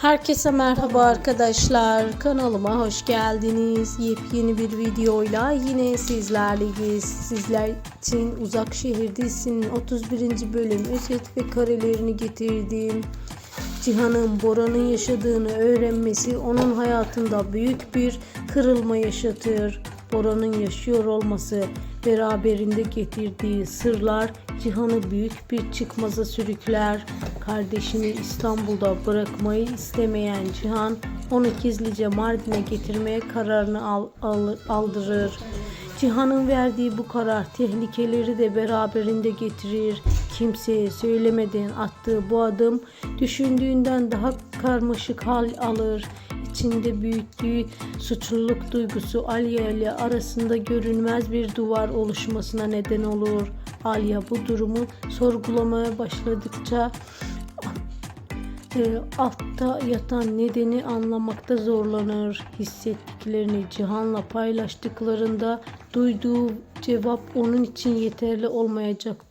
Herkese merhaba arkadaşlar. Kanalıma hoş geldiniz. Yepyeni bir videoyla yine sizlerleyiz. Sizler için Uzak Şehir dizisinin 31. bölüm özet ve karelerini getirdim. Cihan'ın Bora'nın yaşadığını öğrenmesi onun hayatında büyük bir kırılma yaşatır. Bora'nın yaşıyor olması beraberinde getirdiği sırlar Cihan'ı büyük bir çıkmaza sürükler. Kardeşini İstanbul'da bırakmayı istemeyen Cihan onu gizlice Mardin'e getirmeye kararını al- al- aldırır. Cihan'ın verdiği bu karar tehlikeleri de beraberinde getirir. Kimseye söylemeden attığı bu adım düşündüğünden daha karmaşık hal alır. İçinde büyüttüğü suçluluk duygusu Alya ile arasında görünmez bir duvar oluşmasına neden olur. Alya bu durumu sorgulamaya başladıkça e, altta yatan nedeni anlamakta zorlanır. Hissettiklerini Cihan'la paylaştıklarında duyduğu cevap onun için yeterli olmayacaktır.